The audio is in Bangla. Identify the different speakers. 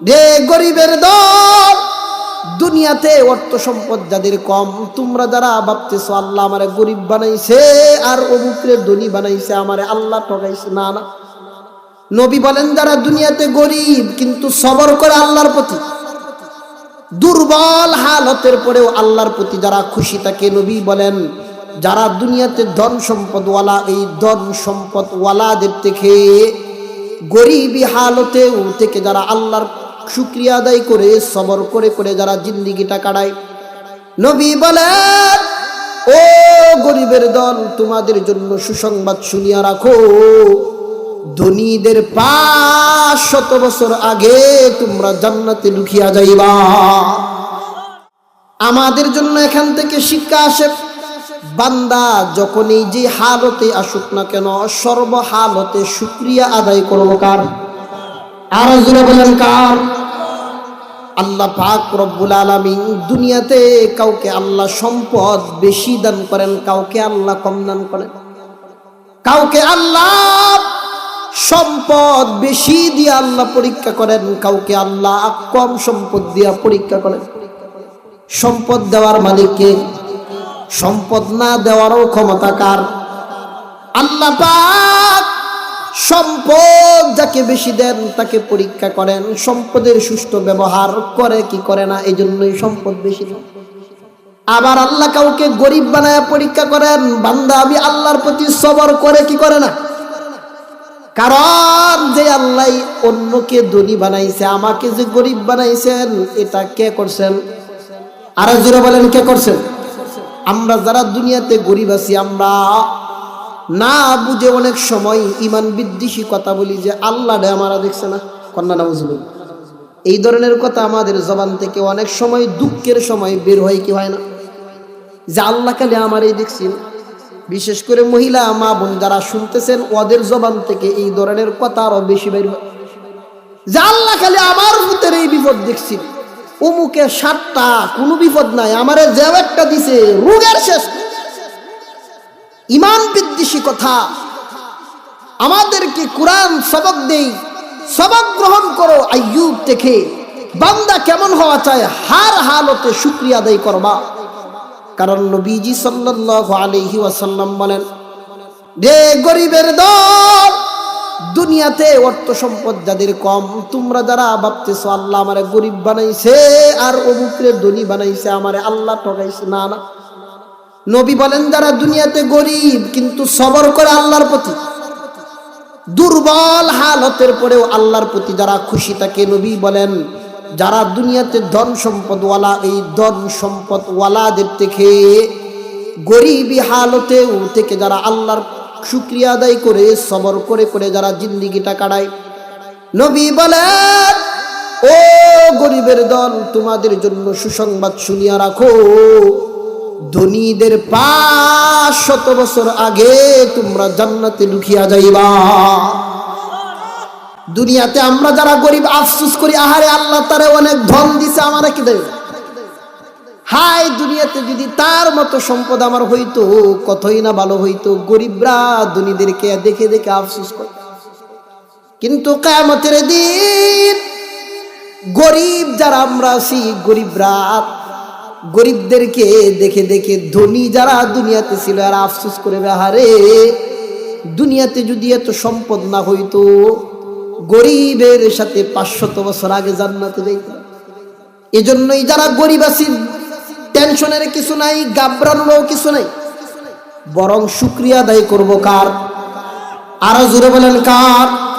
Speaker 1: রে গরিবের দল, দুনিয়াতে অর্থ সম্পদ যাদের কম, তোমরা যারা ভাবতেছো আল্লাহ আমারে গরিব বানাইছে আর অমুকরে ধনী বানাইছে, আমারে আল্লাহ ঠকাইছে না না। নবী বলেন, যারা দুনিয়াতে গরিব, কিন্তু সবর করে আল্লাহর প্রতি, দুর্বল হালতের পরেও আল্লাহর প্রতি যারা খুশি থাকে, নবী বলেন, যারা দুনিয়াতে ধন সম্পদওয়ালা, এই ধন সম্পদওয়ালাদের থেকে গরিবী হালতেও থেকে যারা আল্লাহর শুক্রিয়া আদায় করে, সবর করে করে যারা জিন্দিগিটা কাটায়। নবী বলেন, ও গরিবের দল, তোমাদের জন্য সুসংবাদ শুনিয়া রাখো। ধনীদের পাঁচ শত বছর আগে তোমরা জান্নাতে লুকিয়া যাইবা। আমাদের জন্য এখান থেকে শিক্ষা আসে। বান্দা যখন এই যে হালতে আসুক না কেন সর্ব হালতে শুক্রিয়া আদায় করব কার? আল্লাহ পাক রব্বুল আলামিন দুনিয়াতে কাউকে আল্লাহ সম্পদ বেশি দান করেন, কাউকে আল্লাহ কম দান করেন। কাউকে আল্লাহ সম্পদ বেশি দিয়ে আল্লাহ পরীক্ষা করেন, কাউকে আল্লাহ কম সম্পদ দিয়া পরীক্ষা করেন। সম্পদ দেওয়ার মালিককে সম্পদ না দেওয়ারও ক্ষমতা কার? আল্লাহ পাক সম্পদ যাকে বেশি দেন তাকে পরীক্ষা করেন। সম্পদের সুষ্ঠু ব্যবহার করে কি করে না এই জন্যই সম্পদ বেশি দেন। আবার আল্লাহ কাউকে গরিব বানায় পরীক্ষা করেন, বান্দা আমি আল্লাহর প্রতি সবর করে কি করে না? কারণ যে আল্লাহ অন্যকে ধনী বানাইছে, আমাকে যে গরিব বানাইছেন, এটা কে করছেন? আর জোরে বলেন, কে করছেন? আমরা যারা দুনিয়াতে গরিব আছি, আমরা না বুঝে অনেক সময় ইমান বিদ্বেষী কথা বলি যে আল্লাহ আমারা দেখছে না। কন্যা নাউজুল এই ধরনের কথা আমাদের জবান থেকে অনেক সময় দুঃখের সময় বের হয় কি হয় না? যে আল্লাহ কালে আমার এই দেখছি বিশেষ করে মহিলা, মা বোন যারা শুনতেছেন, ওদের জবান থেকে এই ধরনের কথা আরও বেশি বের হয়। যে আল্লাহ খালি আমার ভূতের এই বিপদ দেখছি। অমুকে সাতটা, কোনো বিপদ নাই। আমারে যে একটা দিছে, রোগের শেষ। ইমান বিদ্বেষী কথা। আমাদেরকে কোরআন সবক দেই, সবক গ্রহণ করো আইয়ুব থেকে। বান্দা কেমন হওয়া চায় হার হালতে শুক্রিয়া আদায় করবা। কারণ নবীজি সাল্লাল্লাহু আলাইহি ওয়াসাল্লাম বলেন রে গরিবের দল, দুনিয়াতে অর্থ সম্পদ যাদের কম, তোমরা যারা ভাবতেছো আল্লাহ আমারে গরিব বানাইছে আর অমুকরে ধনী বানাইছে আমারে আল্লাহ ঠকাইছে, না না। নবী বলেন, যারা দুনিয়াতে গরিব, কিন্তু সবর করে আল্লাহর প্রতি। দুর্বল হালতের পরেও আল্লাহর প্রতি যারা খুশি থাকে, নবী বলেন, যারা দুনিয়াতে ধন সম্পদওয়ালা, এই ধন সম্পদওয়ালাদের থেকে গরিবী হালতেও থেকে যারা আল্লাহর শুক্রিয়া আদায় করে, সবর করে করে যারা জিন্দিগিটা কাটায়, নবী বলেন, ও গরিবের দল তোমাদের জন্য সুসংবাদ শুনিয়া রাখো। ধনীদের পাঁচ শত বছর আগে তোমরা জান্নাতে লুকিয়া যাইবা। দুনিয়াতে আমরা যারা গরিব, আফসুস করি, আহারে আল্লাহ তারে অনেক ধন দিছে, আমার কি দেবে? হাই দুনিয়াতে যদি তার মতো সম্পদ আমার হইতো, কতই না ভালো হইতো, গরিবরা ধনীদেরকে দেখে দেখে আফসুস করে। কিন্তু কায়ামতের দিন গরিব যারা আমরা আছি, গরিবরা গরিবদেরকে দেখে দেখে ধনী যারা দুনিয়াতে ছিল আর আফসোস করে হারে দুনিয়াতে যদি এত সম্পদ না হইতো, গরিবের সাথে পাঁচশত বছর আগে জান্নাতে যাইত এজন্যই যারা গরিব আছি, টেনশনের কিছু নাই গাবরানোরও কিছু নাই। বরং শুক্রিয়া আদায় করব কার? আরও জোরে বলেন কার?